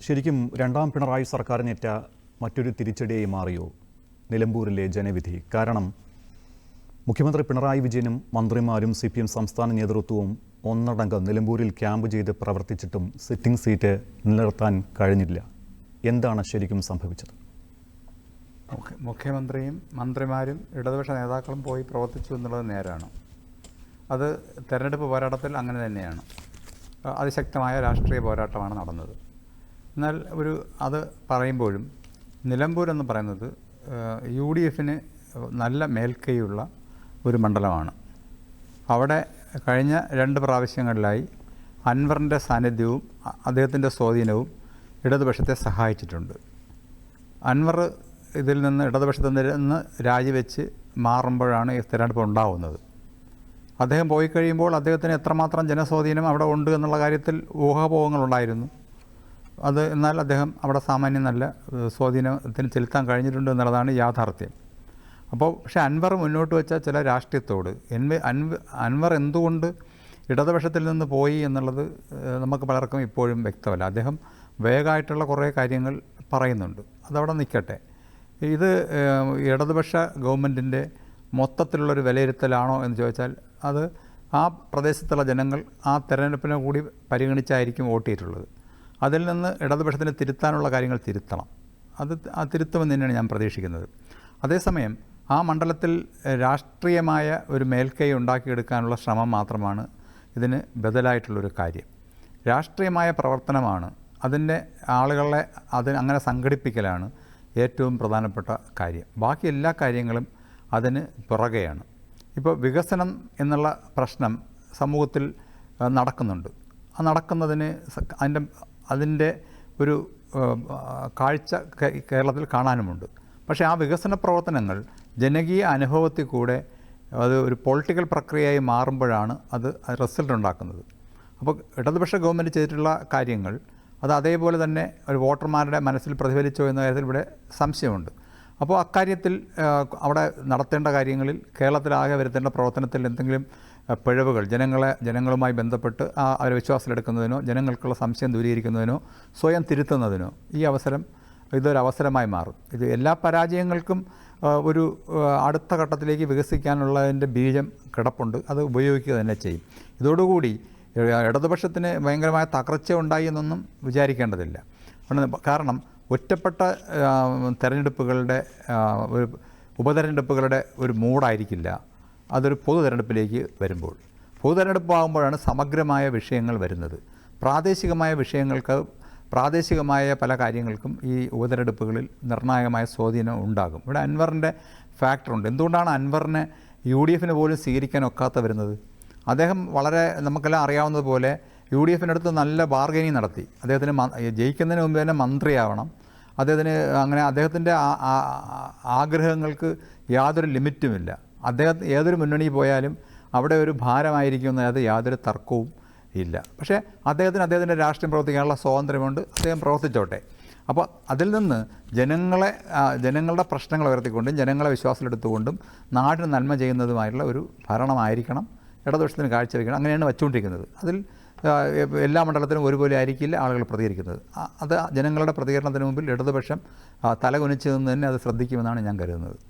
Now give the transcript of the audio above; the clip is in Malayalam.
ശരിക്കും രണ്ടാം പിണറായി സർക്കാരിനേറ്റ മറ്റൊരു തിരിച്ചടിയായി മാറിയോ നിലമ്പൂരിലെ ജനവിധി? കാരണം മുഖ്യമന്ത്രി പിണറായി വിജയനും മന്ത്രിമാരും സി പി എം സംസ്ഥാന നേതൃത്വവും ഒന്നടങ്കം നിലമ്പൂരിൽ ക്യാമ്പ് ചെയ്ത് പ്രവർത്തിച്ചിട്ടും സിറ്റിംഗ് സീറ്റ് നിലനിർത്താൻ കഴിഞ്ഞില്ല. എന്താണ് ശരിക്കും സംഭവിച്ചത്? മുഖ്യ- മുഖ്യമന്ത്രിയും മന്ത്രിമാരും ഇടതുപക്ഷ നേതാക്കളും പോയി പ്രവർത്തിച്ചു എന്നുള്ളത് നേരാണ്. അത് തെരഞ്ഞെടുപ്പ് പോരാട്ടത്തിൽ അങ്ങനെ തന്നെയാണ്. അതിശക്തമായ രാഷ്ട്രീയ പോരാട്ടമാണ് നടന്നത്. എന്നാൽ ഒരു അത് പറയുമ്പോഴും നിലമ്പൂർ എന്ന് പറയുന്നത് യു ഡി എഫിന് നല്ല മേൽക്കൈയുള്ള ഒരു മണ്ഡലമാണ്. അവിടെ കഴിഞ്ഞ രണ്ട് പ്രാവശ്യങ്ങളിലായി അൻവറിന്റെ സാന്നിധ്യവും അദ്ദേഹത്തിന്റെ സ്വാധീനവും ഇടതുപക്ഷത്തെ സഹായിച്ചിട്ടുണ്ട്. അൻവർ ഇതിൽ നിന്ന് ഇടതുപക്ഷത്തിൽ നിന്ന് രാജിവെച്ച് മാറുമ്പോഴാണ് ഈ തിരഞ്ഞെടുപ്പ് ഉണ്ടാവുന്നത്. അദ്ദേഹം പോയി കഴിയുമ്പോൾ അദ്ദേഹത്തിന് എത്രമാത്രം ജനസ്വാധീനം അവിടെ ഉണ്ട് എന്നുള്ള കാര്യത്തിൽ ഊഹാപോഹങ്ങളുണ്ടായിരുന്നു. അത് എന്നാൽ അദ്ദേഹം അവിടെ സാമാന്യം നല്ല സ്വാധീനത്തിന് ചെലുത്താൻ കഴിഞ്ഞിട്ടുണ്ട് എന്നുള്ളതാണ് യാഥാർത്ഥ്യം. അപ്പോൾ പക്ഷേ അൻവർ മുന്നോട്ട് വെച്ച ചില രാഷ്ട്രീയത്തോട് എൻവ അൻവ അൻവർ എന്തുകൊണ്ട് ഇടതുപക്ഷത്തിൽ നിന്ന് പോയി എന്നുള്ളത് നമുക്ക് പലർക്കും ഇപ്പോഴും വ്യക്തമല്ല. അദ്ദേഹം വേഗമായിട്ടുള്ള കുറേ കാര്യങ്ങൾ പറയുന്നുണ്ട്. അതവിടെ നിൽക്കട്ടെ. ഇത് ഇടതുപക്ഷ ഗവൺമെന്റിന്റെ മൊത്തത്തിലുള്ളൊരു വിലയിരുത്തലാണോ എന്ന് ചോദിച്ചാൽ അത് ആ പ്രദേശത്തുള്ള ജനങ്ങൾ ആ തെരഞ്ഞെടുപ്പിനെ കൂടി പരിഗണിച്ചായിരിക്കും വോട്ട് ചെയ്തിട്ടുള്ളത്. അതിൽ നിന്ന് ഇടതുപക്ഷത്തിന് തിരുത്താനുള്ള കാര്യങ്ങൾ തിരുത്തണം. അത് ആ തിരുത്തുമെന്ന് തന്നെയാണ് ഞാൻ പ്രതീക്ഷിക്കുന്നത്. അതേസമയം ആ മണ്ഡലത്തിൽ രാഷ്ട്രീയമായ ഒരു മേൽക്കൈ ഉണ്ടാക്കിയെടുക്കാനുള്ള ശ്രമം മാത്രമാണ് ഇതിന് ബദലായിട്ടുള്ളൊരു കാര്യം. രാഷ്ട്രീയമായ പ്രവർത്തനമാണ് അതിന്റെ ആളുകളെ അതിന് അങ്ങനെ സംഘടിപ്പിക്കലാണ് ഏറ്റവും പ്രധാനപ്പെട്ട കാര്യം. ബാക്കി എല്ലാ കാര്യങ്ങളും അതിന് പുറകെയാണ്. ഇപ്പോൾ വികസനം എന്നുള്ള പ്രശ്നം സമൂഹത്തിൽ നടക്കുന്നുണ്ട്. ആ നടക്കുന്നതിന് അതിന്റെ അതിന്റെ ഒരു കാഴ്ച കേരളത്തിൽ കാണാനുമുണ്ട്. പക്ഷേ ആ വികസന പ്രവർത്തനങ്ങൾ ജനകീയ അനുഭവത്തിൽ കൂടെ അത് ഒരു പൊളിറ്റിക്കൽ പ്രക്രിയയായി മാറുമ്പോഴാണ് അത് റിസൾട്ട് ഉണ്ടാക്കുന്നത്. അപ്പോൾ ഇടതുപക്ഷ ഗവൺമെന്റ് ചെയ്തിട്ടുള്ള കാര്യങ്ങൾ അത് അതേപോലെ തന്നെ ഒരു വോട്ടർമാരുടെ മനസ്സിൽ പ്രതിഫലിച്ചോ എന്ന കാര്യത്തിൽ ഇവിടെ സംശയമുണ്ട്. അപ്പോൾ അക്കാര്യത്തിൽ അവിടെ നടത്തേണ്ട കാര്യങ്ങളിൽ കേരളത്തിലാകെ വരുത്തേണ്ട പ്രവർത്തനത്തിൽ എന്തെങ്കിലും പിഴവുകൾ ജനങ്ങളെ ജനങ്ങളുമായി ബന്ധപ്പെട്ട് ആ അവരെ വിശ്വാസത്തിലെടുക്കുന്നതിനോ ജനങ്ങൾക്കുള്ള സംശയം ദൂരീകരിക്കുന്നതിനോ സ്വയം തിരുത്തുന്നതിനോ ഈ അവസരം ഇതൊരു അവസരമായി മാറും. ഇത് എല്ലാ പരാജയങ്ങൾക്കും ഒരു അടുത്ത ഘട്ടത്തിലേക്ക് വികസിക്കാനുള്ളതിന്റെ ബീജം കിടപ്പുണ്ട്. അത് ഉപയോഗിക്കുക തന്നെ ചെയ്യും. ഇതോടുകൂടി ഇടതുപക്ഷത്തിന് ഭയങ്കരമായ തകർച്ച ഉണ്ടായി എന്നൊന്നും വിചാരിക്കേണ്ടതില്ല. കാരണം- ഒറ്റപ്പെട്ട തെരഞ്ഞെടുപ്പുകളുടെ ഒരു ഉപതെരഞ്ഞെടുപ്പുകളുടെ ഒരു മൂഡായിരിക്കില്ല. അതൊരു പൊതു തെരഞ്ഞെടുപ്പിലേക്ക് വരുമ്പോൾ. പൊതു തെരഞ്ഞെടുപ്പാകുമ്പോഴാണ് സമഗ്രമായ വിഷയങ്ങൾ വരുന്നത്. പ്രാദേശികമായ വിഷയങ്ങൾക്ക് പ്രാദേശികമായ പല കാര്യങ്ങൾക്കും ഈ ഉപതെരഞ്ഞെടുപ്പുകളിൽ നിർണായകമായ സ്വാധീനം ഉണ്ടാകും. ഇവിടെ അൻവറിന്റെ ഫാക്ടറുണ്ട്. എന്തുകൊണ്ടാണ് അൻവറിനെ യു ഡി എഫിന് പോലും സ്വീകരിക്കാൻ ഒക്കാത്ത വരുന്നത്? അദ്ദേഹം വളരെ നമുക്കെല്ലാം അറിയാവുന്നതുപോലെ യു ഡി എഫിനടുത്ത് നല്ല ബാർഗനിങ് നടത്തി. അദ്ദേഹത്തിന് ജയിക്കുന്നതിന് മുമ്പ് തന്നെ മന്ത്രിയാവണം. അദ്ദേഹത്തിന് അങ്ങനെ അദ്ദേഹത്തിന്റെ ആഗ്രഹങ്ങൾക്ക് യാതൊരു ലിമിറ്റുമില്ല. അദ്ദേഹം ഏതൊരു മുന്നണിയിൽ പോയാലും അവിടെ ഒരു ഭാരമായിരിക്കും എന്നതിനകത്ത് യാതൊരു തർക്കവും ഇല്ല. പക്ഷേ അദ്ദേഹത്തിന് അദ്ദേഹത്തിന്റെ രാഷ്ട്രീയം പ്രവർത്തിക്കാനുള്ള സ്വാതന്ത്ര്യമുണ്ട്. അദ്ദേഹം പ്രവർത്തിച്ചോട്ടെ. അപ്പോൾ അതിൽ നിന്ന് ജനങ്ങളെ ജനങ്ങളുടെ പ്രശ്നങ്ങൾ ഉയർത്തിക്കൊണ്ടും ജനങ്ങളെ വിശ്വാസത്തിലെടുത്തുകൊണ്ടും നാടിന് നന്മ ചെയ്യുന്നതുമായിട്ടുള്ള ഒരു ഭരണമായിരിക്കണം. ഇടതുപക്ഷത്തിന് കാഴ്ചവെക്കണം. അങ്ങനെയാണ് വച്ചുകൊണ്ടിരിക്കുന്നത്. അതിൽ എല്ലാ മണ്ഡലത്തിലും ഒരുപോലെ ആയിരിക്കില്ല ആളുകൾ പ്രതികരിക്കുന്നത്. അത് ജനങ്ങളുടെ പ്രതികരണത്തിന് മുമ്പിൽ ഇടതുപക്ഷം തലകുനിച്ച് നിന്ന് തന്നെ അത് ശ്രദ്ധിക്കുമെന്നാണ് ഞാൻ കരുതുന്നത്.